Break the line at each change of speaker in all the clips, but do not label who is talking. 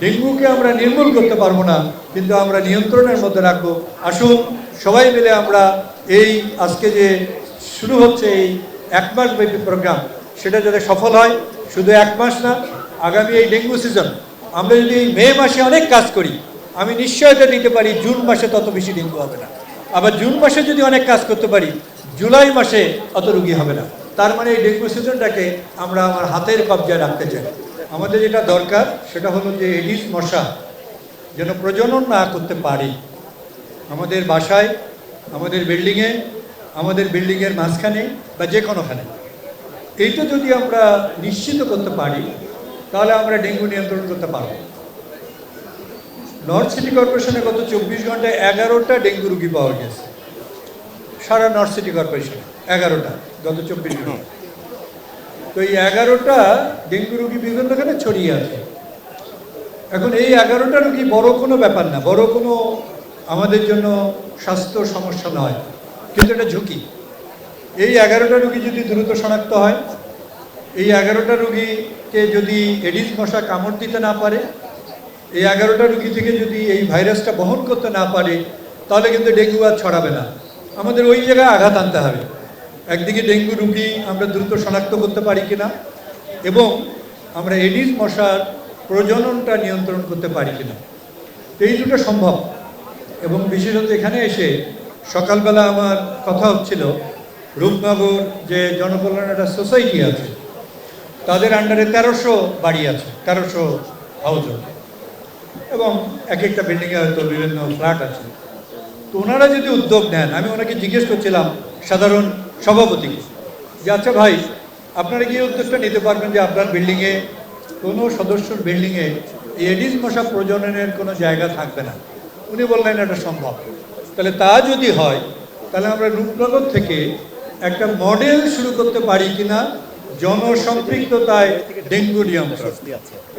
ডেঙ্গুকে আমরা নির্মূল করতে পারব না, কিন্তু আমরা নিয়ন্ত্রণের মধ্যে রাখব। আসুন, সবাই মিলে আমরা এই আজকে যে শুরু হচ্ছে এই এক মাস ব্যাপী প্রোগ্রাম সেটা যাতে সফল হয়, শুধু এক মাস না, আগামী এই ডেঙ্গু সিজন আমরা যদি এই মে মাসে অনেক কাজ করি, আমি নিশ্চয়তা দিতে পারি, জুন মাসে তত বেশি ডেঙ্গু হবে না। আবার জুন মাসে যদি অনেক কাজ করতে পারি, জুলাই মাসে অত রুগী হবে না। তার মানে এই ডেঙ্গু সিজনটাকে আমরা আমার হাতের কবজায় রাখতে চাই। আমাদের যেটা দরকার, সেটা হলো যে এডিস মশা যেন প্রজনন না করতে পারি। আমাদের বাসায়, আমাদের বিল্ডিংয়ে, আমাদের বিল্ডিংয়ের মাঝখানে বা যে কোনোখানে এইটা যদি আমরা নিশ্চিত করতে পারি, তাহলে আমরা ডেঙ্গু নিয়ন্ত্রণ করতে পারব। নর্থ সিটি কর্পোরেশনে গত চব্বিশ ঘন্টায় এগারোটা ডেঙ্গু রুগী পাওয়া গেছে। সারা নর্থ সিটি কর্পোরেশনে এগারোটা গত চব্বিশ ঘণ্টা তো এই এগারোটা ডেঙ্গু রুগী বিভিন্নখানে ছড়িয়ে আছে। এখন এই এগারোটা রুগী বড় কোনো ব্যাপার না, বড় কোনো আমাদের জন্য স্বাস্থ্য সমস্যা নয়, কিন্তু এটা ঝুঁকি। এই এগারোটা রুগী যদি দ্রুত শনাক্ত হয়, এই এগারোটা রুগীকে যদি এডিস মশা কামড় দিতে না পারে, এই এগারোটা রুগী থেকে যদি এই ভাইরাসটা বহন করতে না পারে, তাহলে কিন্তু ডেঙ্গু আর ছড়াবে না। আমাদের ওই জায়গায় আঘাত আনতে হবে। একদিকে ডেঙ্গু রুগী আমরা দ্রুত শনাক্ত করতে পারি কিনা এবং আমরা এডিস মশার প্রজননটা নিয়ন্ত্রণ করতে পারি কিনা। এই দুটো সম্ভব। এবং বিশেষত এখানে এসে সকালবেলা আমার কথা হচ্ছিল, রূপনগর যে জনকল্যাণ একটা সোসাইটি আছে, তাদের আন্ডারে তেরোশো বাড়ি আছে, তেরোশো হাউস এবং এক একটা বিল্ডিংয়ে হয়তো বিভিন্ন ফ্ল্যাট আছে। তো ওনারা যদি উদ্যোগ নেন, আমি ওনাকে জিজ্ঞেস করছিলাম, সাধারণ সভাপতিকে যে আচ্ছা ভাই, আপনারা কি উদ্যোগটা নিতে পারবেন যে আপনার বিল্ডিংয়ে, কোনো সদস্যর বিল্ডিংয়ে এডিস মশা প্রজননের কোনো জায়গা থাকবে না? উনি বললেন, এটা সম্ভব। তাহলে তা যদি হয়, তাহলে আমরা রূপনগর থেকে একটা মডেল শুরু করতে পারি কিনা? জনসম্পৃক্ততায় ডেঙ্গু নিয়ন্ত্রণ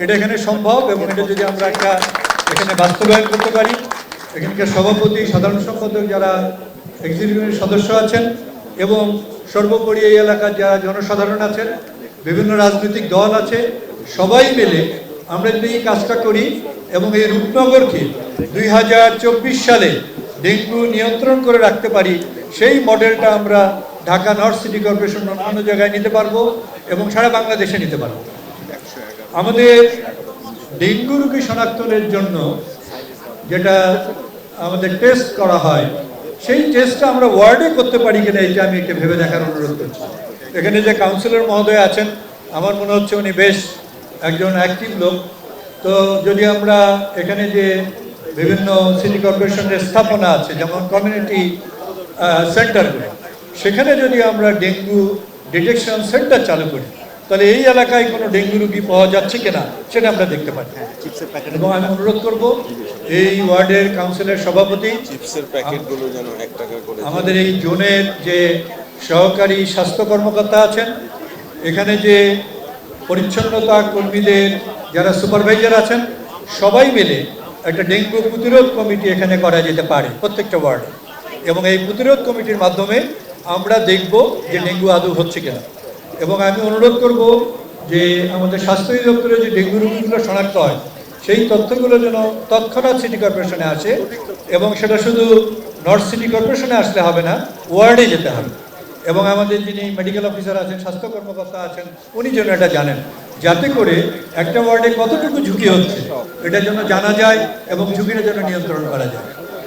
এটা এখানে সম্ভব এবং এটা যদি আমরা একটা এখানে বাস্তবায়ন করতে পারি, এখানকার সভাপতি, সাধারণ সম্পাদক যারা এক্সিকিউটিভের সদস্য আছেন এবং সর্বোপরি এই এলাকার যারা জনসাধারণ আছেন, বিভিন্ন রাজনৈতিক দল আছে, সবাই মিলে আমরা যদি এই কাজটা করি এবং এই রূপনগরকে দুই হাজার চব্বিশ সালে ডেঙ্গু নিয়ন্ত্রণ করে রাখতে পারি, সেই মডেলটা আমরা ঢাকা নর্থ সিটি কর্পোরেশন অন্যান্য জায়গায় নিতে পারব এবং সারা বাংলাদেশে নিতে পারব। আমাদের ডেঙ্গু রোগী শনাক্তনের জন্য যেটা আমাদের টেস্ট করা হয় সেই টেস্টটা আমরা ওয়ার্ডে করতে পারি কিনা এটা আমি একটু ভেবে দেখার অনুরোধ করছি। এখানে যে কাউন্সিলর মহোদয় আছেন, আমার মনে হচ্ছে উনি বেশ একজন অ্যাক্টিভ লোক। তো যদি আমরা এখানে যে বিভিন্ন সিটি কর্পোরেশনের স্থাপনা আছে, যেমন কমিউনিটি সেন্টারগুলো সেখানে যদি আমরা ডেঙ্গু ডিটেকশন সেন্টার চালু করি তাহলে এই এলাকায় কোনো ডেঙ্গু রুগী পাওয়া যাচ্ছে কিনা সেটা আমরা দেখতে পারি
চিপসের প্যাকেট
এবং আমি অনুরোধ করব এই ওয়ার্ডের কাউন্সিলের সভাপতি
চিপসের প্যাকেটগুলো যেন এক টাকা করে
আমাদের এই জোনের যে সহকারী স্বাস্থ্য কর্মকর্তা আছেন এখানে যে পরিচ্ছন্নতা কর্মীদের যারা সুপারভাইজার আছেন সবাই মিলে একটা ডেঙ্গু প্রতিরোধ কমিটি এখানে করা যেতে পারে প্রত্যেকটা ওয়ার্ডে। এবং এই প্রতিরোধ কমিটির মাধ্যমে আমরা দেখব যে ডেঙ্গু আদৌ হচ্ছে কিনা। এবং আমি অনুরোধ করব যে আমাদের স্বাস্থ্য দপ্তরে যে ডেঙ্গু রোগীগুলো শনাক্ত হয়, সেই তথ্যগুলো যেন তৎক্ষণাৎ সিটি কর্পোরেশনে আসে এবং সেটা শুধু নর্থ সিটি কর্পোরেশনে আসলে হবে না, ওয়ার্ডে যেতে হবে। এবং আমাদের যিনি মেডিকেল অফিসার আছেন, স্বাস্থ্য কর্মকর্তা আছেন, উনি যেন এটা জানেন। যাতে করে একটা ওয়ার্ডে কতটুকু ঝুঁকি হচ্ছে, এটা জন্য জানা যায় এবং ঝুঁকিটা যেন নিয়ন্ত্রণ করা যায়।